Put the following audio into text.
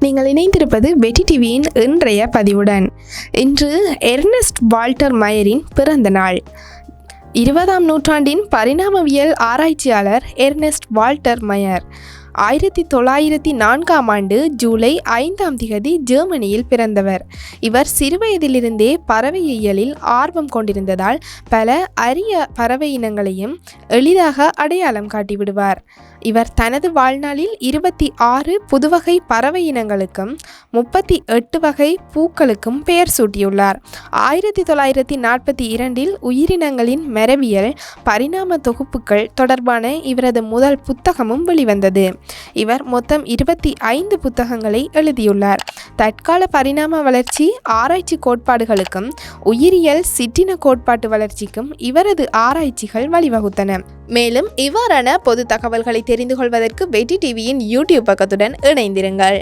நீங்கள் இணைந்திருப்பது வெட்டி டிவியின் இன்றைய பதிவுடன். இன்று எர்னஸ்ட் வால்டர் மயரின் பிறந்த நாள். இருபதாம் நூற்றாண்டின் பரிணாமவியல் ஆராய்ச்சியாளர் எர்னஸ்ட் வால்டர் மயர். ஆயிரத்தி தொள்ளாயிரத்தி நான்காம் ஆண்டு ஜூலை ஐந்தாம் திகதி ஜெர்மனியில் பிறந்தவர். இவர் சிறுவயதிலிருந்தே பறவையியலில் ஆர்வம் கொண்டிருந்ததால் பல அரிய பறவை இனங்களையும் எளிதாக அடையாளம் காட்டிவிடுவார். இவர் தனது வாழ்நாளில் இருபத்தி ஆறு புதுவகை பறவை இனங்களுக்கும் முப்பத்தி எட்டு வகை பூக்களுக்கும் பெயர் சூட்டியுள்ளார். ஆயிரத்தி தொள்ளாயிரத்தி நாற்பத்தி இரண்டில் உயிரினங்களின் மரபியல் பரிணாம தொகுப்புகள் தொடர்பான இவரது முதல் புத்தகமும் வெளிவந்தது. இவர் மொத்தம் இருபத்தி ஐந்து புத்தகங்களை எழுதியுள்ளார். தற்கால பரிணாம வளர்ச்சி ஆராய்ச்சி கோட்பாடுகளுக்கும் உயிரியல் சிற்றின கோட்பாட்டு வளர்ச்சிக்கும் இவரது ஆராய்ச்சிகள் வழிவகுத்தன. மேலும் இவ்வாறான பொது தகவல்களை தெரிந்து கொள்வதற்கு வெட்டி டிவியின் யூடியூப் பக்கத்துடன் இணைந்திருங்கள்.